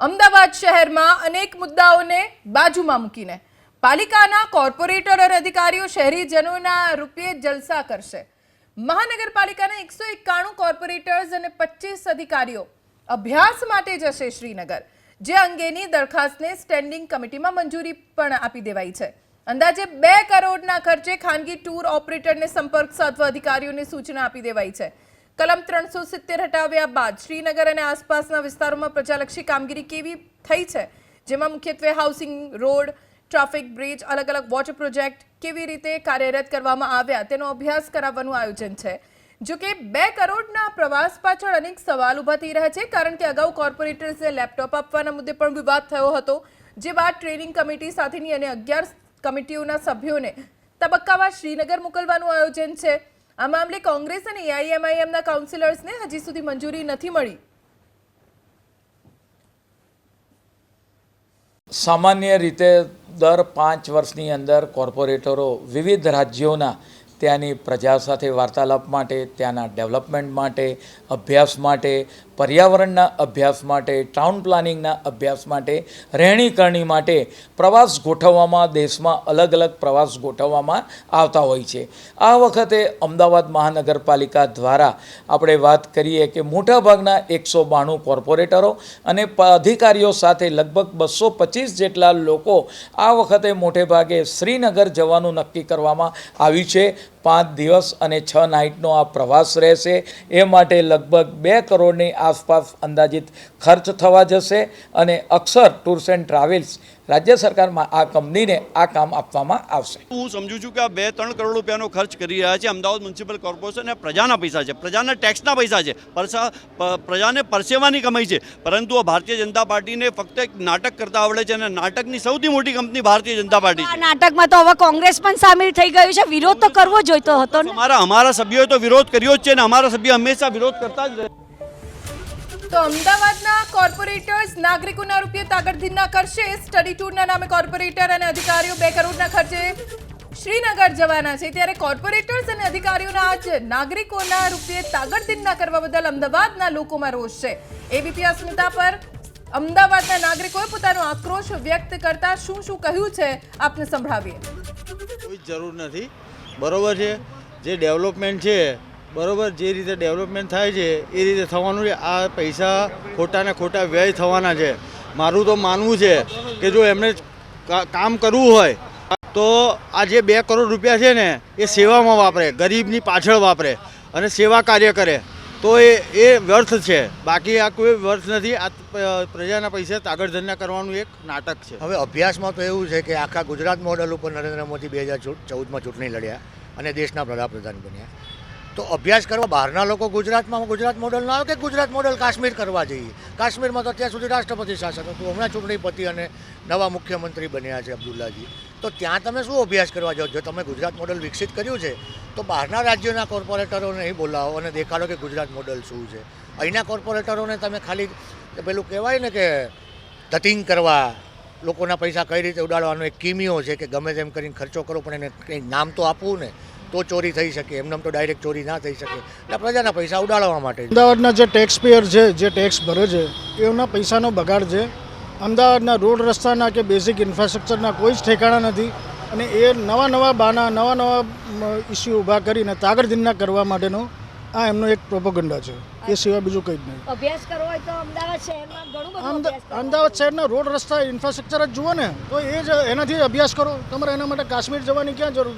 અમદાવાદ શહેરમાં અનેક મુદ્દાઓને બાજુમાં મૂકીને પાલિકાના કોર્પોરેટર અધિકારીઓ શહેરીજનોના રૂપિયે જલસા કરશે. મહાનગરપાલિકાના એકસો એકાણું કોર્પોરેટર્સ અને પચીસ અધિકારીઓ અભ્યાસ માટે જશે શ્રીનગર, જે અંગેની દરખાસ્તને સ્ટેન્ડિંગ કમિટીમાં મંજૂરી પણ આપી દેવાઈ છે. અંદાજે બે કરોડના ખર્ચે ખાનગી ટૂર ઓપરેટરને સંપર્ક સાધવા અધિકારીઓને સૂચના આપી દેવાઈ છે. કલમ ત્રણસો સિત્તેર હટાવ્યા બાદ શ્રીનગર અને આસપાસના વિસ્તારોમાં પ્રજાલક્ષી કામગીરી કેવી થઈ છે? જેમાં મુખ્યત્વે હાઉસિંગ રોડ ટ્રાફિક બ્રિજ અલગ અલગ વોટર પ્રોજેક્ટ કેવી રીતે કાર્યરત કરવામાં આવ્યા તેનો અભ્યાસ કરાવવાનું આયોજન છે. જો કે બે કરોડના પ્રવાસ પાછળ અનેક સવાલ ઊભા થઈ રહ્યા છે, કારણ કે અગાઉ કોર્પોરેટર્સને લેપટોપ આપવાના મુદ્દે પણ વિવાદ થયો હતો, જે બાદ ટ્રેનિંગ કમિટી સાથેની અને અગિયાર કમિટીઓના સભ્યોને તબક્કાવાર શ્રીનગર મોકલવાનું આયોજન છે. આ મામલે કોંગ્રેસ અને એઆઈએમઆઈએમના કાઉન્સિલર્સને હજી સુધી મંજૂરી નથી મળી. સામાન્ય રીતે દર પાંચ વર્ષની અંદર કોર્પોરેટરો વિવિધ રાજ્યોના ત્યાંની પ્રજા સાથે વાર્તાલાપ માટે, ત્યાંના ડેવલપમેન્ટ માટે, અભ્યાસ માટે, પર્યાવરણના અભ્યાસ માટે ટાઉન પ્લાનિંગના અભ્યાસ માટે, રહેણીકરણી માટે પ્રવાસ ગોઠવવામાં, દેશમાં અલગ અલગ પ્રવાસ ગોઠવવામાં આવતા હોય છે. આ વખતે અમદાવાદ મહાનગરપાલિકા દ્વારા આપણે વાત કરીએ કે મોટાભાગના એકસો બાણું કોર્પોરેટરો અને અધિકારીઓ સાથે લગભગ બસો પચીસ જેટલા લોકો આ વખતે મોટેભાગે શ્રીનગર જવાનું નક્કી કરવામાં આવ્યું છે. પાંચ દિવસ અને છ નાઇટનો આ પ્રવાસ રહેશે. એ માટે લગભગ બે કરોડની આસપાસ અંદાજિત ખર્ચ થવા જશે અને અક્ષર ટૂર્સ એન્ડ ટ્રાવેલ્સ રાજ્ય સરકારમાં આ કંપનીને આ કામ આપવામાં આવશે. હું સમજુ છું કે આ બે ત્રણ કરોડ રૂપિયાનો ખર્ચ કરી રહ્યા છે. અમદાવાદ મ્યુનિસિપલ કોર્પોરેશન પ્રજાના પૈસા છે. પ્રજાના ટેક્સના પૈસા છે. પરસા પ્રજાને પરસેવાની કમાઈ છે. પરંતુ આ ભારતીય જનતા પાર્ટીને ફક્ત એક નાટક કરતા આવડે છે અને નાટકની સૌથી મોટી કંપની ભારતીય જનતા પાર્ટી આ નાટકમાં તો હવે કોંગ્રેસ પણ સામેલ થઈ ગયું છે. વિરોધ તો કરવો જોઈતો હતો અમારા અમારા સભ્યોએ તો વિરોધ કર્યો જ છે અને અમારા સભ્ય હંમેશા વિરોધ કરતા જ રહે તો અમદાવાદના કોર્પોરેટર્સ નાગરિકોના રૂપિયે તાગડધીના કરશે. સ્ટડી ટૂરના નામે કોર્પોરેટર અને અધિકારીઓ બે કરોડના ખર્ચે શ્રીનગર જવાના છે. ત્યારે કોર્પોરેટર્સ અને અધિકારીઓના આજ નાગરિકોના રૂપિયે તાગડધીના કરવા બદલ અમદાવાદના લોકોમાં રોષ છે. એબીપી અસ્મિતા પર અમદાવાદના નાગરિકોએ પોતાનો આક્રોશ વ્યક્ત કરતા શું શું કહ્યું છે, આપને સંભળાવીએ. કોઈ જરૂર નથી. બરોબર છે. જે ડેવલપમેન્ટ છે બરોબર, જે રીતે ડેવલપમેન્ટ થાય છે, એ રીતે થવાનું છે. આ પૈસા ખોટા ને ખોટા વ્યય થવાના છે. મારું તો માનવું છે કે જો એમણે કા- કામ કરવું હોય, તો આ જે બે કરોડ રૂપિયા છે ને, એ સેવામાં વાપરે, ગરીબની પાછળ વાપરે અને સેવા કાર્ય કરે. તો એ એ વ્યર્થ છે. બાકી આ કોઈ વ્યર્થ નથી. આ પ્રજાના પૈસા તાગડધરના કરવાનું એક નાટક છે. હવે અભ્યાસમાં તો એવું છે કે આખા ગુજરાત મોડલ ઉપર નરેન્દ્ર મોદી બે હજાર ચૌદમાં ચૂંટણી લડ્યા અને દેશના વડાપ્રધાન બન્યા. તો અભ્યાસ કરવા, બહારના લોકો ગુજરાતમાં ગુજરાત મોડલ ના આવે કે ગુજરાત મોડલ કાશ્મીર કરવા જઈએ? કાશ્મીરમાં તો અત્યાર સુધી રાષ્ટ્રપતિ શાસન હતું, હમણાં ચૂંટણીપતિ અને નવા મુખ્યમંત્રી બન્યા છે અબ્દુલ્લાજી. તો ત્યાં તમે શું અભ્યાસ કરવા જાઓ? જો તમે ગુજરાત મોડલ વિકસિત કર્યું છે, તો બહારના રાજ્યોના કોર્પોરેટરોને અહીં બોલાવો અને દેખાડો કે ગુજરાત મોડલ શું છે. અહીંના કોર્પોરેટરોને તમે ખાલી પેલું કહેવાય ને કે ધતિંગ કરવા, લોકોના પૈસા કઈ રીતે ઉડાડવાનો એક કિમિયો છે કે ગમે તેમ કરીને ખર્ચો કરો પણ એને કંઈ નામ તો આપવું ને. તો ચોરી થઈ શકે એમને તો ડાયરેક્ટ ચોરી ના થઈ શકે. એટલે પ્રજાના પૈસા ઉડાડવા માટે અમદાવાદના જે ટેક્સ પેયર છે જે ટેક્સ ભરે છે એમના પૈસાનો બગાડ છે. અમદાવાદના રોડ રસ્તાના કે બેઝિક ઇન્ફ્રાસ્ટ્રક્ચરના કોઈ જ ઠેકાણા નથી અને એ નવા નવા બાના નવા નવા ઇસ્યુ ઊભા કરીને તાગડધીના કરવા માટેનો આ એમનો એક પ્રોપોગંડા છે. એ સિવાય બીજું કંઈ જ નહીં. અભ્યાસ કરવો હોય તો અમદાવાદ શહેરમાં ઘણું બધું. અમદાવાદ શહેરના રોડ રસ્તા ઇન્ફ્રાસ્ટ્રક્ચર જ જુઓ ને તો એ જ એનાથી અભ્યાસ કરો. તમારે એના માટે કાશ્મીર જવાની ક્યાં જરૂર